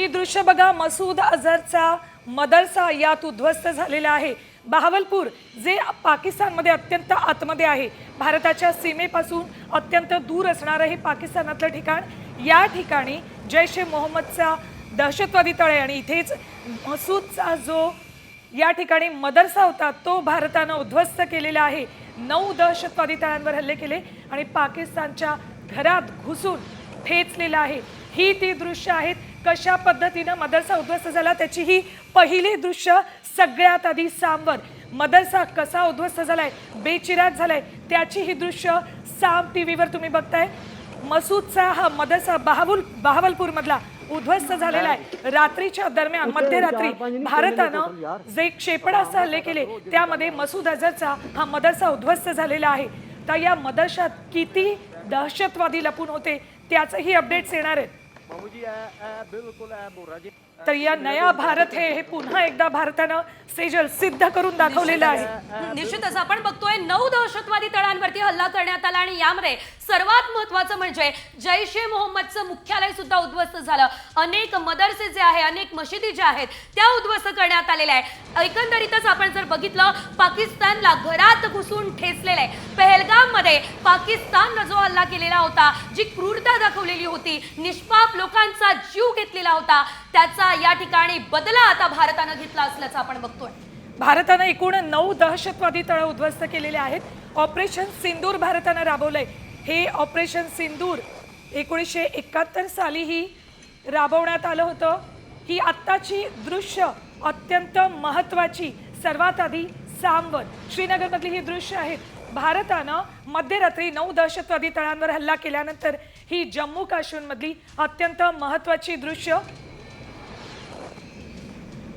ही दृश्य बघा मसूद अझरचा मदरसा यात उद्ध्वस्त झालेला आहे. बहावलपूर जे पाकिस्तानमध्ये अत्यंत आतमध्ये आहे. भारताच्या सीमेपासून अत्यंत दूर असणारं हे पाकिस्तानातलं ठिकाण या ठिकाणी जैश ए मोहम्मदचा दहशतवादी तळ आहे आणि इथेच मसूदचा जो या ठिकाणी मदरसा होता तो भारतानं उद्ध्वस्त केलेला आहे. नऊ दहशतवादी तळांवर हल्ले केले आणि पाकिस्तानच्या घरात घुसून ठेचलेलं आहे. ही ती दृश्य आहेत कशा पद्धतीनं मदरसा उद्ध्वस्त झाला त्याची ही पहिली दृश्य सगळ्यात आधी सामवर. मदरसा कसा उद्ध्वस्त झालाय बेचिराग झालाय त्याची ही दृश्य साम टी व्हीवर तुम्ही बघताय. मसूदचा हा मदरसा बहावूल बहावलपूर मधला उद्ध्वस्त झालेला आहे. रात्रीच्या दरम्यान मध्यरात्री भारतानं जे क्षेपणास्त्र हल्ले केले त्यामध्ये मसूद अझरचा हा मदरसा उद्ध्वस्त झालेला आहे. तर या मदरशात किती दहशतवादी लपून होते त्याचंही अपडेट्स येणार आहेत. मामू जी ए ए बिल्कुल ए बुर्रा जी तर या नया भारत हे हे पुन्हा एकदा भारतानं सेजल सिद्ध करून दाखवलेलं आहे. निश्चितच. आपण बघतोय नऊ दहशतवादी तळांवरती हल्ला करण्यात आला आणि यामध्ये सर्वात महत्वाचं म्हणजे जैश ए मोहम्मदचं मुख्यालय सुद्धा उद्ध्वस्त झालं. अनेक मदरसे जे आहे अनेक मशिदी ज्या आहेत त्या उद्ध्वस्त करण्यात आलेल्या आहे एकंदरीतच आपण जर बघितलं पाकिस्तानला घरात घुसून ठेचलेलं आहे. पहलगाममध्ये पाकिस्ताननं जो हल्ला केलेला होता जी क्रूरता दाखवलेली होती निष्पाप लोकांचा जीव घेतलेला होता त्याचा या ठिकाणी बदला आता भारतानं घेतला असल्याचं आपण बघतोय. भारतानं एकूण नऊ दहशतवादी तळ उद्ध्वस्त केलेले आहेत. ऑपरेशन सिंदूर भारतानं राबवलंय. हे ऑपरेशन सिंदूर एकोणीसशे एकाहत्तर साली ही राबवण्यात आलं होतं. ही आत्ताची दृश्य अत्यंत महत्त्वाची सर्वात आधी सामवर. श्रीनगरमधली ही दृश्य आहेत भारतानं मध्यरात्री नऊ दहशतवादी तळांवर हल्ला केल्यानंतर ही जम्मू काश्मीरमधली अत्यंत महत्त्वाची दृश्य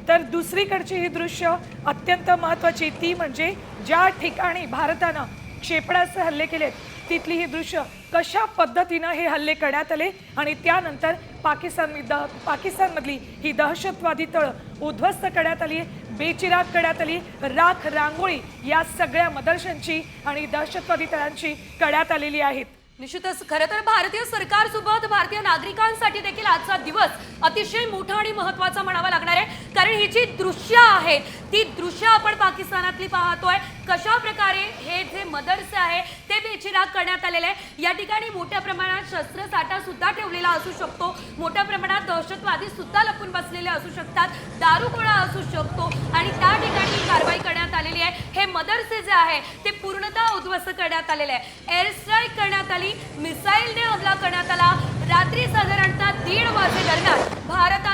तर दुसरीकडची ही दृश्य अत्यंत महत्त्वाची ती म्हणजे ज्या ठिकाणी भारतानं क्षेपणास्त्र हल्ले केलेत तिथली ही दृश्य कशा पद्धतीनं हे हल्ले करण्यात आले आणि त्यानंतर पाकिस्तान पाकिस्तानमधली ही दहशतवादी तळ उद्ध्वस्त करण्यात आली बेचिराग करण्यात आली राख रांगोळी या सगळ्या मदरशांची आणि दहशतवादी तळांची करण्यात आलेली आहेत. निश्चितच खरं तर भारतीय सरकारसोबत भारतीय नागरिकांसाठी देखील आजचा दिवस अतिशय मोठा आणि महत्त्वाचा म्हणावा लागणार आहे. कारण ही जी दृश्य आहेत ती दृश्य आपण पाकिस्तानातली पाहतोय. कशा प्रकारे हे जे मदरसे आहे ते बेचिराग करण्यात आलेले आहे. या ठिकाणी मोठ्या प्रमाणात शस्त्रसाठा सुद्धा ठेवलेला असू शकतो. मोठ्या प्रमाणात दहशतवादी सुद्धा लपून बसलेले असू शकतात. दारुगोळा असू शकतो. आणि त्या ठिकाणी कारवाई करण्यात आलेली आहे. हे मदरसे जे आहे ते पूर्णतः उद्ध्वस्त करण्यात आलेले आहे. एअर स्ट्राईक करण्यात आली मिसाईलने हल्ला करण्यात आला. रात्री साधारणतः दीड वाजे दरम्यान भारतात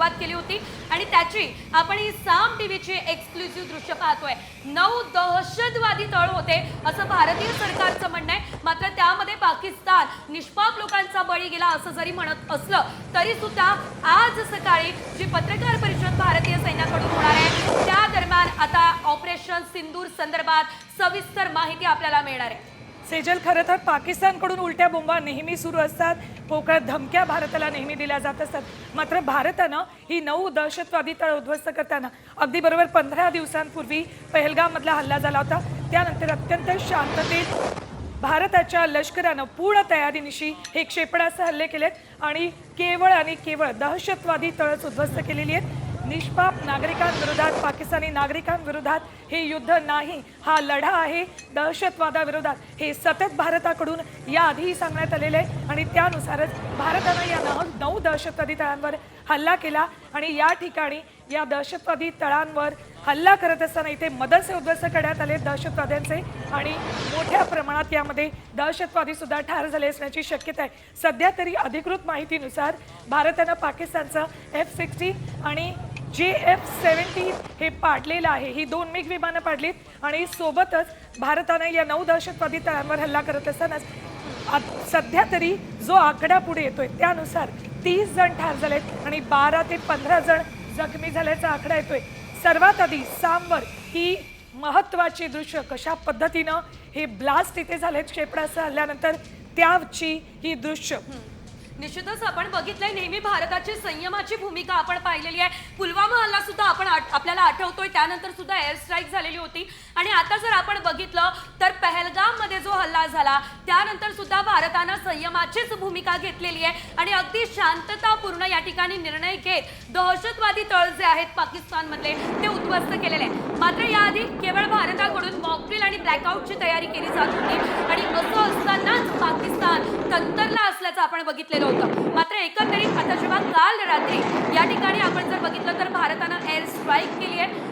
सुरुवात केली होती. आणि त्याची आपण ही साम टीव्हीची एक्सक्लुझिव्ह दृश्य पाहतोय. नऊ दहशतवादी तळ होते असं भारतीय सरकारचं म्हणणं आहे. मात्र त्यामध्ये पाकिस्तान निष्पाप लोकांचा बळी गेला असं जरी म्हणत असलं तरी सुद्धा आज सकाळी जी पत्रकार परिषद भारतीय सैन्याकडून होणार आहे त्या दरम्यान आता ऑपरेशन सिंदूर संदर्भात सविस्तर माहिती आपल्याला मिळणार आहे. सेजल खरं तर पाकिस्तानकडून उलट्या बोंबा नेहमी सुरू असतात. पोकळ धमक्या भारताला नेहमी दिल्या जात असतात. मात्र भारतानं ही नऊ दहशतवादी तळ उद्ध्वस्त करताना अगदी बरोबर पंधरा दिवसांपूर्वी पहलगाममधला हल्ला झाला होता. त्यानंतर अत्यंत शांततेत भारताच्या लष्करानं पूर्ण तयारीनिशी हे क्षेपणास्त्र हल्ले केलेत आणि केवळ आणि केवळ दहशतवादी तळच उद्ध्वस्त केलेली आहेत. निष्पाप नागरिकांविरोधात पाकिस्तानी नागरिकांविरोधात हे युद्ध नाही हा लढा आहे दहशतवादाविरोधात. हे सतत भारताकडून याआधीही सांगण्यात आलेलं आहे आणि त्यानुसारच भारतानं या नऊ नऊ दहशतवादी तळांवर हल्ला केला आणि या ठिकाणी या दहशतवादी तळांवर हल्ला करत असताना इथे मदरसे उद्ध्वस्त करण्यात आले दहशतवाद्यांचे आणि मोठ्या प्रमाणात यामध्ये दहशतवादी सुद्धा ठार झाले असण्याची शक्यता आहे. सध्या तरी अधिकृत माहितीनुसार भारतानं पाकिस्तानचं एफ सिक्स्टी आणि जे एफ सेव्हन्टी हे पाडलेलं आहे. ही दोन मिग विमानं पाडलीत आणि सोबतच भारतानं या नऊ दहशतवादी तळांवर हल्ला करत असतानाच आत- सध्या तरी जो आकडा पुढे येतोय त्यानुसार तीस जण ठार झालेत आणि बारा ते पंधरा जण जखमी झाल्याचा आकडा येतोय. सर्वात आधी सामवर ही महत्वाची दृश्य कशा पद्धतीनं हे ब्लास्ट इथे झालेत क्षेपणास्त्र हल्ल्यानंतर त्याची ही दृश्य. निश्चितच आपण बघितलंय नेहमी भारताची संयमाची भूमिका आपण पाहिलेली आहे. पुलवामा हल्ला सुद्धा आपण आठ- आपल्याला आठवतोय. त्यानंतर सुद्धा एअर स्ट्राईक झालेली होती. आणि आता जर आपण बघितलं तर पहलगाममध्ये जो हल्ला झाला त्यानंतर सुद्धा भारतानं संयमाचीच भूमिका घेतलेली आहे. आणि अगदी शांततापूर्ण या ठिकाणी निर्णय घेत दहशतवादी तळ जे आहेत पाकिस्तानमधले ते उद्ध्वस्त केलेले आहे मात्र या आधी केवळ भारताकडून मॉकड्रिल आणि ब्लॅकआउटची तयारी केली जात होती. आणि असं असतानाच पाकिस्तान तंतरला असल्याचं आपण बघितलेलं होतं. मात्र एकंदरीत आता जेव्हा काल रात्री या ठिकाणी आपण जर बघितलं तर भारतानं एअर स्ट्राईक केली आहे.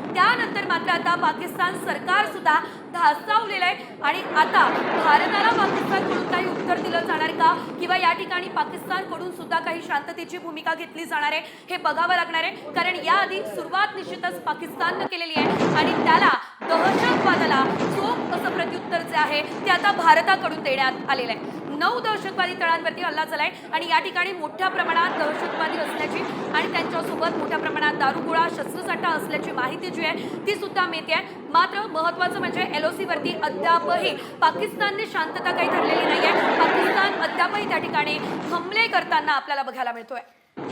मात्र आता पाकिस्तान सरकार सुद्धा धास्तावलेलं आहे. आणि आता भारताला पाकिस्तानकडून काही उत्तर दिलं जाणार का? किंवा या ठिकाणी पाकिस्तानकडून सुद्धा काही शांततेची भूमिका घेतली जाणार आहे हे बघावं लागणार आहे. कारण याआधी सुरुवात निश्चितच पाकिस्ताननं केलेली आहे. आणि त्याला दहशतवादाला असं प्रत्युत्तर जे आहे ते आता भारताकडून देण्यात आलेलं आहे. नऊ दहशतवादी तळांवरती हल्ला झालाय आणि या ठिकाणी मोठ्या प्रमाणात दहशतवादी असल्याची आणि त्यांच्यासोबत मोठ्या प्रमाणात दारुगोळा शस्त्रसाठा असल्याची माहिती जी आहे ती सुद्धा मिळते आहे. मात्र महत्वाचं म्हणजे एल ओ सीवरती अद्यापही पाकिस्तानने शांतता काही धरलेली आहे पाकिस्तान अद्यापही त्या ठिकाणी हमले करताना आपल्याला बघायला मिळतोय.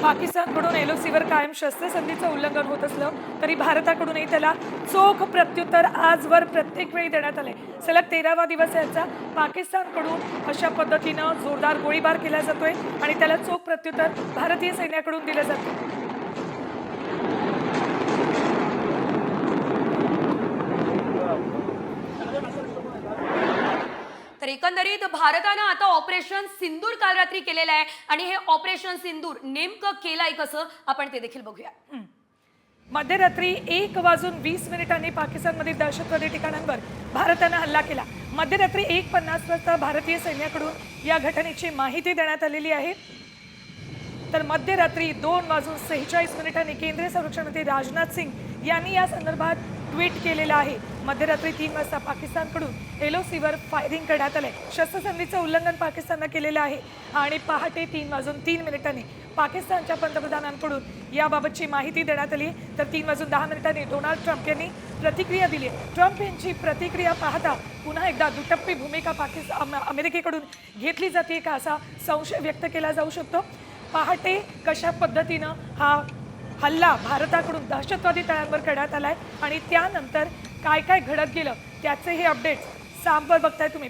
पाकिस्तानकडून एल ओ सीवर कायम शस्त्रसंधीचं उल्लंघन होत असलं तरी भारताकडूनही त्याला चोख प्रत्युत्तर आजवर प्रत्येक वेळी देण्यात आले सलग तेरावा दिवस याचा. पाकिस्तानकडून अशा पद्धतीनं जोरदार गोळीबार केला जातोय आणि त्याला चोख प्रत्युत्तर भारतीय सैन्याकडून दिलं जातं तर एकंदरीत भारतानं आता ऑपरेशन सिंदूर काल रात्री केलेलं आहे. आणि हे ऑपरेशन सिंदूर नेमकं केलंय कसं? आपण ते देखील बघूया. मध्यरात्री एक वाजून वीस मिनिटांनी पाकिस्तानमधील दहशतवादी ठिकाणांवर भारतानं हल्ला केला. मध्यरात्री एक पन्नास वाजता भारतीय सैन्याकडून या घटनेची माहिती देण्यात आलेली आहे. तर मध्यरात्री दोन वाजून सेहेचाळीस मिनिटांनी केंद्रीय संरक्षण मंत्री राजनाथ सिंग यांनी या संदर्भात ट्विट केलेलं आहे. मध्यरात्री तीन वाजता पाकिस्तानकडून एलओसीवर फायरिंग करण्यात आलंय. शस्त्रसंधीचं उल्लंघन पाकिस्ताननं केलेलं आहे. आणि पहाटे तीन वाजून तीन मिनिटांनी पाकिस्तानच्या पंतप्रधानांकडून याबाबतची माहिती देण्यात आली. तर तीन वाजून दहा मिनिटांनी डोनाल्ड ट्रम्प यांनी प्रतिक्रिया दिली आहे. ट्रम्प यांची प्रतिक्रिया पाहता पुन्हा एकदा दुटप्पी भूमिका पाकिस्तान अमेरिकेकडून घेतली जाते का असा संशय व्यक्त केला जाऊ शकतो. पहाटे कशा पद्धतीनं हा हल्ला भारताकडून दहशतवादी तळांवर करण्यात आलाय आणि त्यानंतर काय काय घडत गेलं त्याचे हे अपडेट्स सांबर बघताय तुम्ही.